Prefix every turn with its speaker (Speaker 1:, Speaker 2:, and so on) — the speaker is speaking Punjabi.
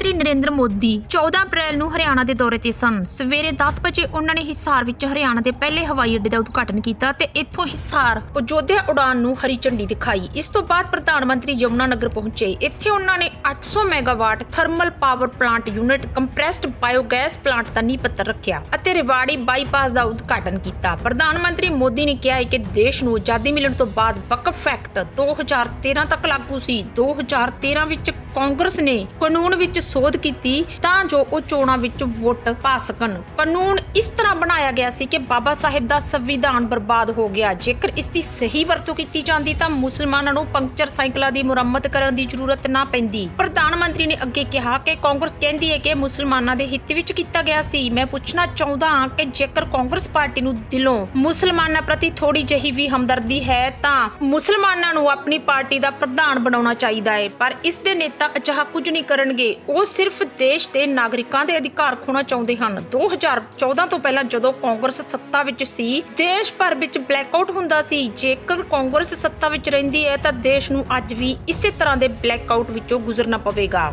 Speaker 1: ਮੰਤਰੀ ਨਰਿੰਦਰ ਮੋਦੀ 14 ਅਪ੍ਰੈਲ ਨੂੰ ਹਰਿਆਣਾ ਦੇ ਦੌਰੇ ਤੇ ਸਨ। ਸਵੇਰੇ 10 ਵਜੇ ਉਹਨਾਂ ਨੇ ਹਿਸਾਰ ਵਿੱਚ ਹਰਿਆਣਾ ਦੇ ਪਹਿਲੇ ਹਵਾਈ ਅੱਡੇ ਦਾ ਉਦਘਾਟਨ ਕੀਤਾ ਤੇ ਇੱਥੋਂ ਹਿਸਾਰ ਅਯੋਧਿਆ ਉਡਾਨ ਨੂੰ ਹਰੀ ਝੰਡੀ ਦਿਖਾਈ। ਇਸ ਤੋਂ ਬਾਅਦ ਪ੍ਰਧਾਨ ਮੰਤਰੀ ਯਮੁਨਾ ਨਗਰ ਪਹੁੰਚੇ। ਇੱਥੇ ਉਹਨਾਂ ਨੇ 800 megawatt thermal power plant unit, compressed biogas plant ਦਾ ਨੀਂਹ ਪੱਥਰ ਰੱਖਿਆ ਅਤੇ ਰਿਵਾੜੀ ਬਾਈਪਾਸ ਦਾ ਉਦਘਾਟਨ ਕੀਤਾ। ਪ੍ਰਧਾਨ ਮੰਤਰੀ ਮੋਦੀ ਨੇ ਕਿਹਾ ਕਿ ਦੇਸ਼ ਨੂੰ ਆਜ਼ਾਦੀ ਮਿਲਣ ਤੋਂ ਬਾਅਦ ਵਕਫ ਐਕਟ 2013 ਤੱਕ ਲਾਗੂ ਸੀ। 2013 ਵਿੱਚ ਕਾਂਗਰਸ ਨੇ ਕਾਨੂੰਨ ਵਿੱਚ ਸੋਧ ਕੀਤੀ ਤਾਂ ਜੋ ਉਹ ਚੋਣਾਂ ਵਿੱਚ ਵੋਟ ਪਾ ਸਕਣ। ਕਾਨੂੰਨ ਇਸ ਤਰ੍ਹਾਂ ਬਣਾਇਆ ਗਿਆ ਸੀ ਕਿ ਬਾਬਾ ਸਾਹਿਬ ਦਾ ਸੰਵਿਧਾਨ ਬਰਬਾਦ ਹੋ ਗਿਆ। ਜੇਕਰ ਇਸ ਦੀ ਸਹੀ ਵਰਤੋਂ ਕੀਤੀ ਜਾਂਦੀ ਤਾਂ ਮੁਸਲਮਾਨਾਂ ਨੂੰ ਪੰਕਚਰ ਸਾਈਕਲਾਂ ਦੀ ਮੁਰੰਮਤ ਕਰਨ ਦੀ ਜ਼ਰੂਰਤ ਨਾ ਪੈਂਦੀ। ਪ੍ਰਧਾਨ ਮੰਤਰੀ ਨੇ ਅੱਗੇ ਕਿਹਾ ਕਿ ਕਾਂਗਰਸ ਕਹਿੰਦੀ ਹੈ ਕਿ ਮੁਸਲਮਾਨਾਂ ਦੇ ਹਿੱਤ ਵਿੱਚ ਕੀਤਾ ਗਿਆ ਸੀ। ਮੈਂ ਪੁੱਛਣਾ ਚਾਹੁੰਦਾ ਹਾਂ ਕਿ ਜੇਕਰ ਕਾਂਗਰਸ ਪਾਰਟੀ ਨੂੰ ਦਿਲੋਂ ਮੁਸਲਮਾਨਾਂ ਪ੍ਰਤੀ ਥੋੜੀ ਜਿਹੀ ਵੀ ਹਮਦਰਦੀ ਹੈ ਤਾਂ ਮੁਸਲਮਾਨਾਂ ਨੂੰ ਆਪਣੀ ਪਾਰਟੀ ਦਾ ਪ੍ਰਧਾਨ ਬਣਾਉਣਾ ਚਾਹੀਦਾ ਹੈ। ਪਰ ਇਸ ਦੇ ਨੇਤਾ ਅਜਿਹਾ ਕੁਝ ਨਹੀਂ ਕਰਨਗੇ। ਉਹ ਸਿਰਫ ਦੇਸ਼ ਦੇ ਨਾਗਰਿਕਾਂ ਦੇ ਅਧਿਕਾਰ ਖੋਣਾ ਚਾਹੁੰਦੇ ਹਨ। 2014 ਤੋਂ ਪਹਿਲਾਂ ਜਦੋਂ ਕਾਂਗਰਸ ਸੱਤਾ ਵਿੱਚ ਸੀ, ਦੇਸ਼ ਭਰ ਵਿੱਚ ਬਲੈਕਆਊਟ ਹੁੰਦਾ ਸੀ। ਜੇਕਰ ਕਾਂਗਰਸ ਸੱਤਾ ਵਿੱਚ ਰਹਿੰਦੀ ਹੈ ਤਾਂ ਦੇਸ਼ ਨੂੰ ਅੱਜ ਵੀ ਇਸੇ ਤਰ੍ਹਾਂ ਦੇ ਬਲੈਕਆਊਟ ਵਿੱਚੋਂ ਗੁਜ਼ਰਨਾ ਪਵੇਗਾ।